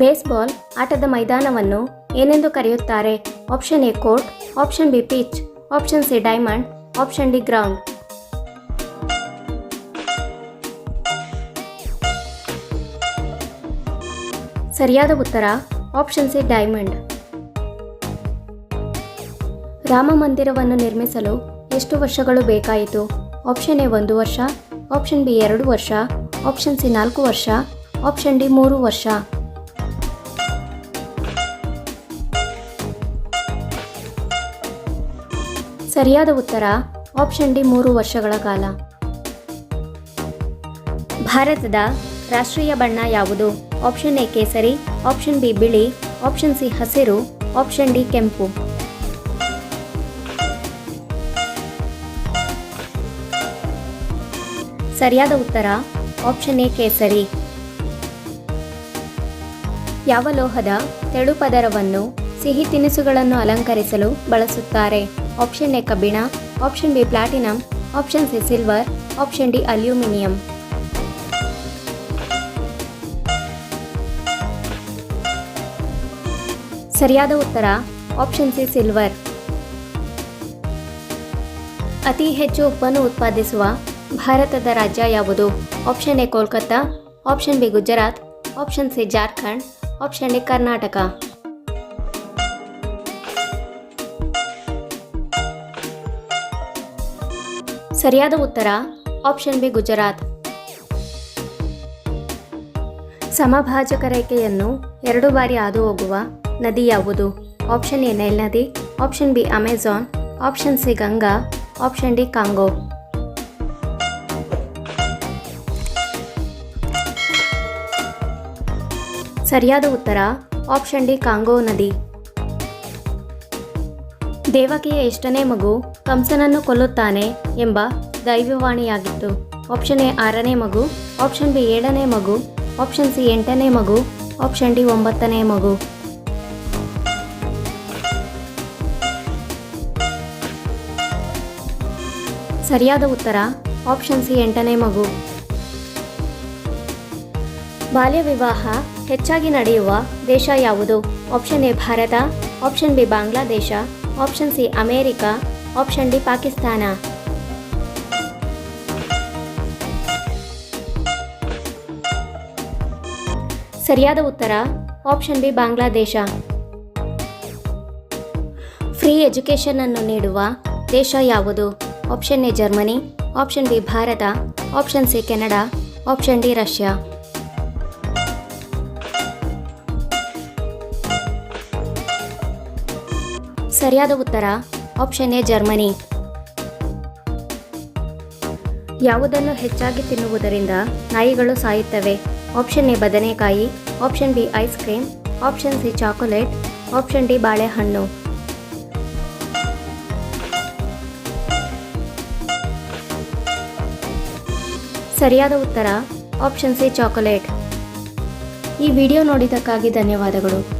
Baseball ಆಟದ ಮೈದಾನವನ್ನು ಏನೆಂದು ಕರೆಯುತ್ತಾರೆ? Option A court, option B pitch, option C diamond, option D ground. ಸರಿಯಾದ ಉತ್ತರ, ಆಪ್ಷನ್ ಸಿ ಡೈಮಂಡ್. ರಾಮ ಮಂದಿರವನ್ನು ನಿರ್ಮಿಸಲು ಎಷ್ಟು ವರ್ಷಗಳು ಬೇಕಾಯಿತು? ಆಪ್ಷನ್ ಎ ಒಂದು ವರ್ಷ, ಆಪ್ಷನ್ ಬಿ ಎರಡು ವರ್ಷ, ಆಪ್ಷನ್ ಸಿ ನಾಲ್ಕು ವರ್ಷ, ಆಪ್ಷನ್ ಡಿ ಮೂರು ವರ್ಷ. ಸರಿಯಾದ ಉತ್ತರ ಆಪ್ಷನ್ ಡಿ ಮೂರು ವರ್ಷಗಳ ಕಾಲ. ಭಾರತದ ರಾಷ್ಟ್ರೀಯ ಬಣ್ಣ ಯಾವುದು? ಆಪ್ಷನ್ ಎ ಕೇಸರಿ, ಆಪ್ಷನ್ ಬಿ ಬಿಳಿ, ಆಪ್ಷನ್ ಸಿ ಹಸಿರು, ಆಪ್ಷನ್ ಡಿ ಕೆಂಪು. ಸರಿಯಾದ ಉತ್ತರ ಆಪ್ಷನ್ ಎ ಕೇಸರಿ. ಯಾವ ಲೋಹದ ತೆಳು ಪದರವನ್ನು ಸಿಹಿ ತಿನಿಸುಗಳನ್ನು ಅಲಂಕರಿಸಲು ಬಳಸುತ್ತಾರೆ? ಆಪ್ಷನ್ ಎ ಕಬ್ಬಿಣ option B platinum option C silver option D aluminium ಸರಿಯಾದ ಉತ್ತರ. ಆಪ್ಷನ್ ಸಿ ಸಿಲ್ವರ್ ಅತಿ ಹೆಚ್ಚು ಉಪ್ಪನ್ನು ಉತ್ಪಾದಿಸುವ ಭಾರತದ ರಾಜ್ಯ ಯಾವುದು? Option A Kolkata option B Gujarat option C Jharkhand option D Karnataka ಸರಿಯಾದ ಉತ್ತರ ಆಪ್ಷನ್ ಬಿ ಗುಜರಾತ್. ಸಮಭಾಜಕ ರೇಖೆಯನ್ನು ಎರಡು ಬಾರಿ ಹಾದು ಹೋಗುವ ನದಿ ಯಾವುದು? ಆಪ್ಷನ್ ಎ, ನೈಲ್ ನದಿ option B Amazon option C, Ganga option D, Congo. ಸರಿಯಾದ ಉತ್ತರ ಆಪ್ಷನ್ ಡಿ, ಕಾಂಗೋ ನದಿ. ದೇವಕಿಯ ಎಷ್ಟನೇ ಮಗು? ಕಂಸನನ್ನು ಕೊಲ್ಲುತ್ತಾನೆ ಎಂಬ ದೈವವಾಣಿಯಾಗಿತ್ತು. ಆಪ್ಷನ್ ಎ ಆರನೇ ಮಗು, ಆಪ್ಷನ್ ಬಿ ಏಳನೇ ಮಗು, ಆಪ್ಷನ್ ಸಿ ಎಂಟನೇ ಮಗು, ಆಪ್ಷನ್ ಡಿ ಒಂಬತ್ತನೇ ಮಗು. ಸರಿಯಾದ ಉತ್ತರ, ಆಪ್ಷನ್ ಸಿ ಎಂಟನೇ ಮಗು. ಬಾಲ್ಯ ವಿವಾಹ ಹೆಚ್ಚಾಗಿ ನಡೆಯುವ ದೇಶ ಯಾವುದು? Option A Bharat, option B Bangladesh, option C America option D Pakistan ಸರಿಯಾದ ಉತ್ತರ option B Bangladesh free education ಅನ್ನು ನೀಡುವ ದೇಶ ಯಾವುದು? Option A Germany option B Bharat. Option C Canada option D Russia ಸರಿಯಾದ ಉತ್ತರ ಆಪ್ಷನ್ ಎ, ಜರ್ಮನಿ. ಯಾವುದನ್ನು ಹೆಚ್ಚಾಗಿ ತಿನ್ನುವುದರಿಂದ ನಾಯಿಗಳು ಸಾಯುತ್ತವೆ? ಆಪ್ಷನ್ ಎ, ಬದನೆಕಾಯಿ. Option B, ice cream. Option C, chocolate. Option D, ಬಾಳೆಹಣ್ಣು. ಸರಿಯಾದ ಉತ್ತರ, ಆಪ್ಷನ್ ಸಿ, ಚಾಕೊಲೇಟ್. ಈ ವಿಡಿಯೋ ನೋಡಿದ್ದಕ್ಕಾಗಿ ಧನ್ಯವಾದಗಳು.